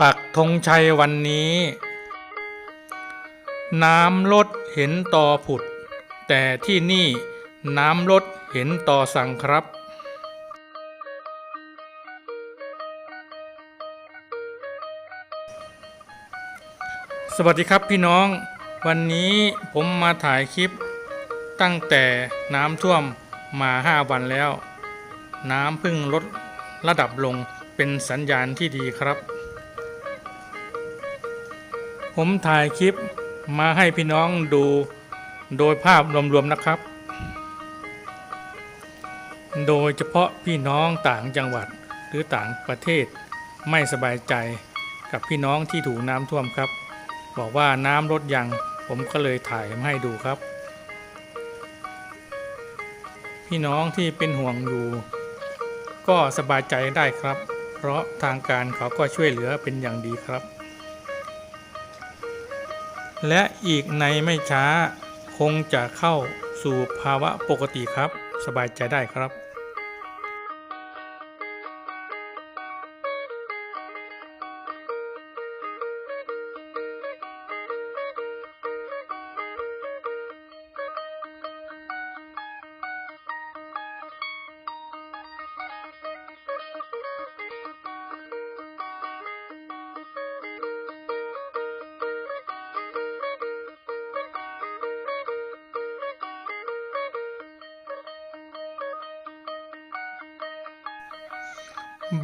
ปักธงชัยวันนี้ น้ำลดเห็นต่อผุด แต่ที่นี่น้ำลดเห็นต่อสั่งครับสวัสดีครับพี่น้อง วันนี้ผมมาถ่ายคลิป ตั้งแต่น้ำท่วมมา 5 วันแล้ว น้ำเพิ่งลดระดับลง เป็นสัญญาณที่ดีครับ ผมถ่ายคลิปมาให้พี่น้องดูโดยภาพรวมๆนะครับ โดยเฉพาะพี่น้องต่างจังหวัดหรือต่างประเทศไม่สบายใจกับพี่น้องที่ถูกน้ำท่วมครับ บอกว่าน้ำลดยังผมก็เลยถ่ายมาให้ดูครับ พี่น้องที่เป็นห่วงอยู่ ก็สบายใจได้ครับ เพราะทางการเขาก็ช่วยเหลือเป็นอย่างดีครับ และอีกในไม่ช้าคงจะเข้าสู่ภาวะปกติครับ สบายใจได้ครับ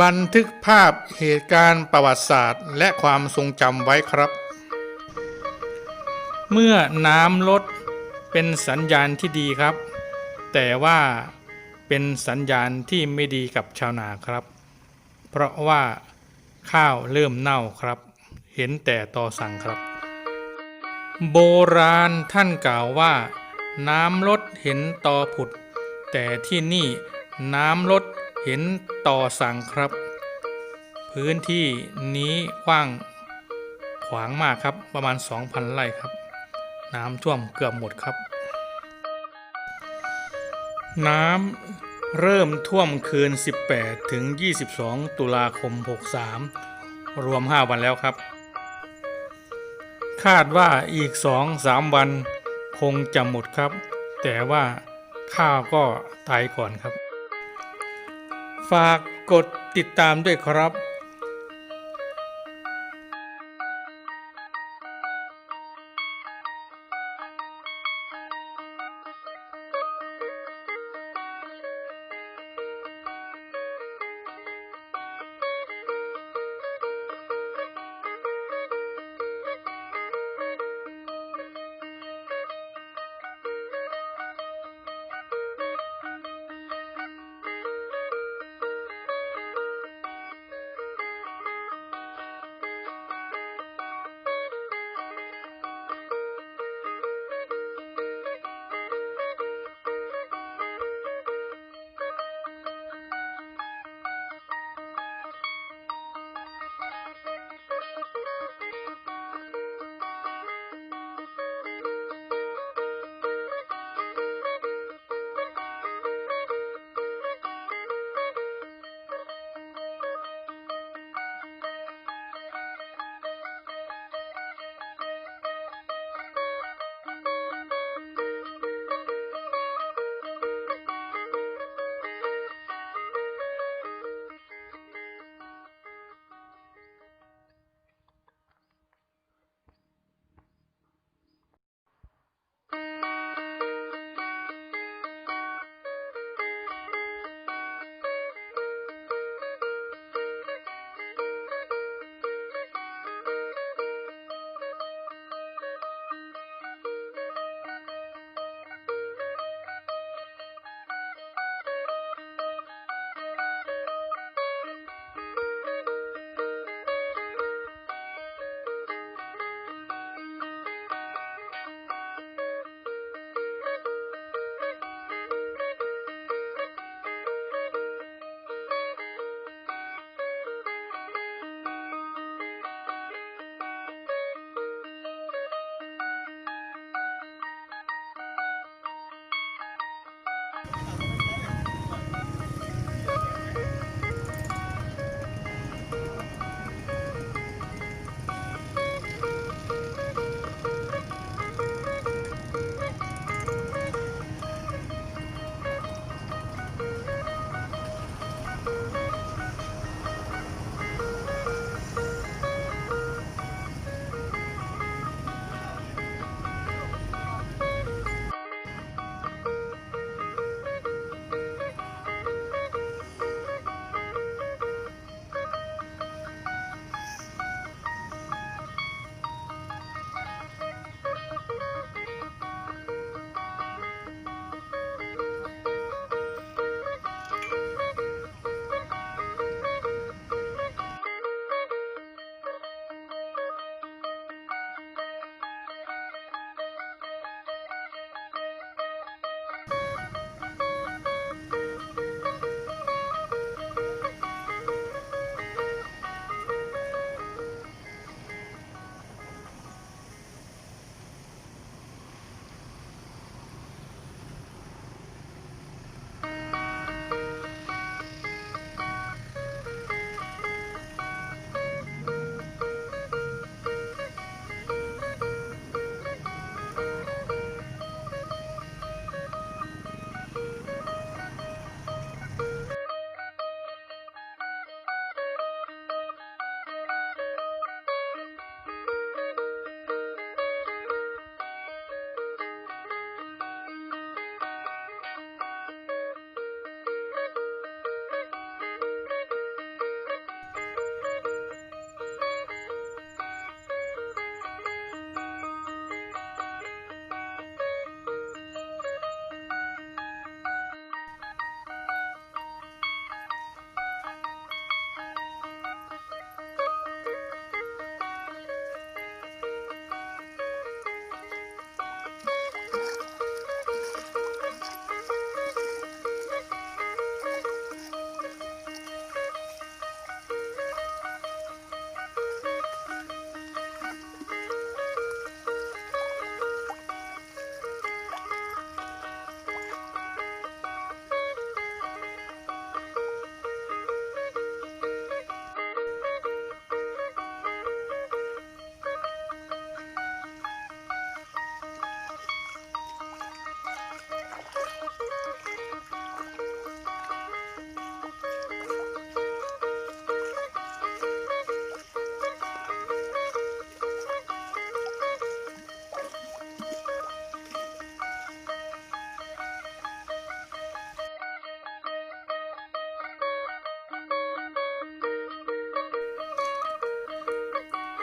บันทึกภาพเหตุการณ์ประวัติศาสตร์ และความทรงจำไว้ครับ เมื่อน้ำลดเป็นสัญญาณที่ดีครับ แต่ว่าเป็นสัญญาณที่ไม่ดีกับชาวนาครับ เพราะว่าข้าวเริ่มเน่าครับ เห็นแต่ตอสั่งครับ โบราณท่านกล่าวว่า น้ำลดเห็นตอผุด แต่ที่นี่น้ำลด เห็นต่อสั่งครับ พื้นที่นี้กว้างขวางมากครับประมาณ 2,000 ไร่ครับ น้ำท่วมเกือบหมดครับ น้ำเริ่มท่วมคืน 18 ถึง 22 ตุลาคม 63 รวม 5 วันแล้วครับ คาดว่าอีก 2-3 วันคงจะหมดครับ แต่ว่าข้าวก็ตายก่อนครับ ฝากกดติดตามด้วยครับ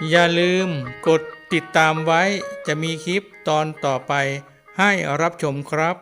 อย่าลืมกดติดตามไว้จะมีคลิปตอนต่อไปให้รับชมครับ